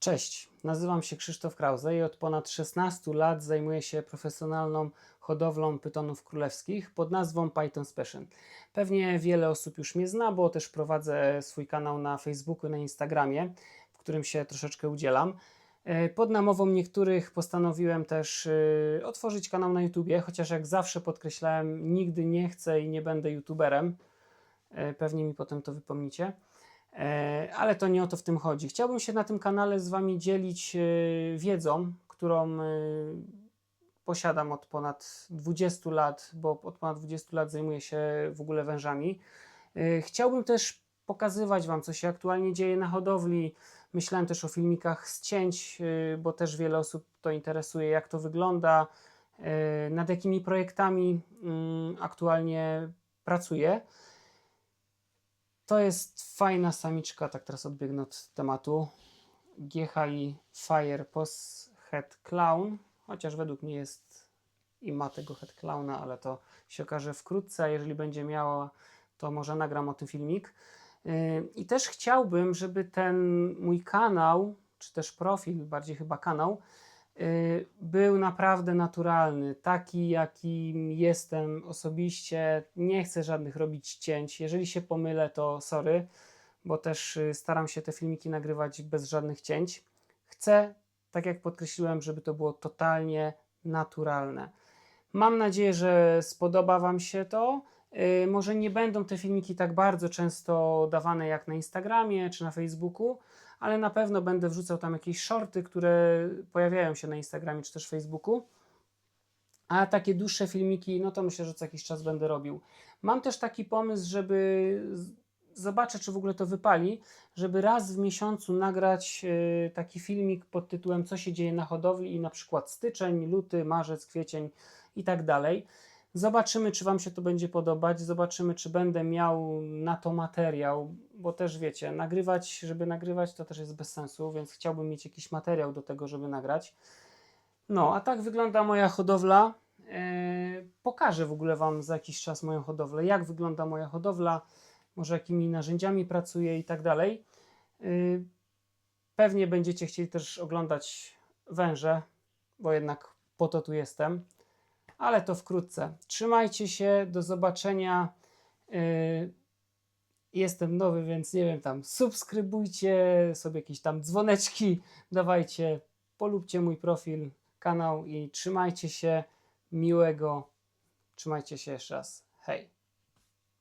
Cześć, nazywam się Krzysztof Krause i od ponad 16 lat zajmuję się profesjonalną hodowlą pytonów królewskich pod nazwą Python Special. Pewnie wiele osób już mnie zna, bo też prowadzę swój kanał na Facebooku i na Instagramie, w którym się troszeczkę udzielam. E, Pod namową niektórych postanowiłem też e, otworzyć kanał na YouTubie, chociaż jak zawsze podkreślałem, nigdy nie chcę i nie będę YouTuberem. E, Pewnie mi potem to wypomnicie. E, Ale to nie o to w tym chodzi. Chciałbym się na tym kanale z Wami dzielić e, wiedzą, którą e, posiadam od ponad 20 lat, bo od ponad 20 lat zajmuję się w ogóle wężami. Chciałbym też pokazywać Wam, co się aktualnie dzieje na hodowli. Myślałem też o filmikach z cięć, bo też wiele osób to interesuje, jak to wygląda, nad jakimi projektami mm, aktualnie pracuję. To jest fajna samiczka, tak teraz odbiegnę od tematu. GHI Fire Post Head Clown, chociaż według mnie jest i ma tego head clowna, ale to się okaże wkrótce, a jeżeli będzie miała, to może nagram o tym filmik. Yy, I też chciałbym, żeby ten mój kanał, czy też profil, bardziej chyba kanał, był naprawdę naturalny, taki jakim jestem osobiście. Nie chcę żadnych robić cięć. Jeżeli się pomylę, to sorry, bo też yy, staram się te filmiki nagrywać bez żadnych cięć. Chcę, tak jak podkreśliłem, żeby to było totalnie naturalne. Mam nadzieję, że spodoba Wam się to. Yy, Może nie będą te filmiki tak bardzo często dawane jak na Instagramie czy na Facebooku, ale na pewno będę wrzucał tam jakieś shorty, które pojawiają się na Instagramie czy też Facebooku. A takie dłuższe filmiki, no to myślę, że co jakiś czas będę robił. Mam też taki pomysł, żeby zobaczę, czy w ogóle to wypali, żeby raz w miesiącu nagrać e, taki filmik pod tytułem Co się dzieje na hodowli i na przykład styczeń, luty, marzec, kwiecień i tak dalej. Zobaczymy, czy Wam się to będzie podobać, zobaczymy, czy będę miał na to materiał, bo też wiecie, nagrywać, żeby nagrywać, to też jest bez sensu, więc chciałbym mieć jakiś materiał do tego, żeby nagrać. No, a tak wygląda moja hodowla. Eee, pokażę w ogóle Wam za jakiś czas moją hodowlę, jak wygląda moja hodowla, może jakimi narzędziami pracuję i tak dalej. Eee, pewnie będziecie chcieli też oglądać węże, bo jednak po to tu jestem, ale to wkrótce. Trzymajcie się, do zobaczenia. Eee, Jestem nowy, więc nie wiem, tam subskrybujcie sobie jakieś tam dzwoneczki, dawajcie, polubcie mój profil, kanał i trzymajcie się miłego. Trzymajcie się jeszcze raz. Hej.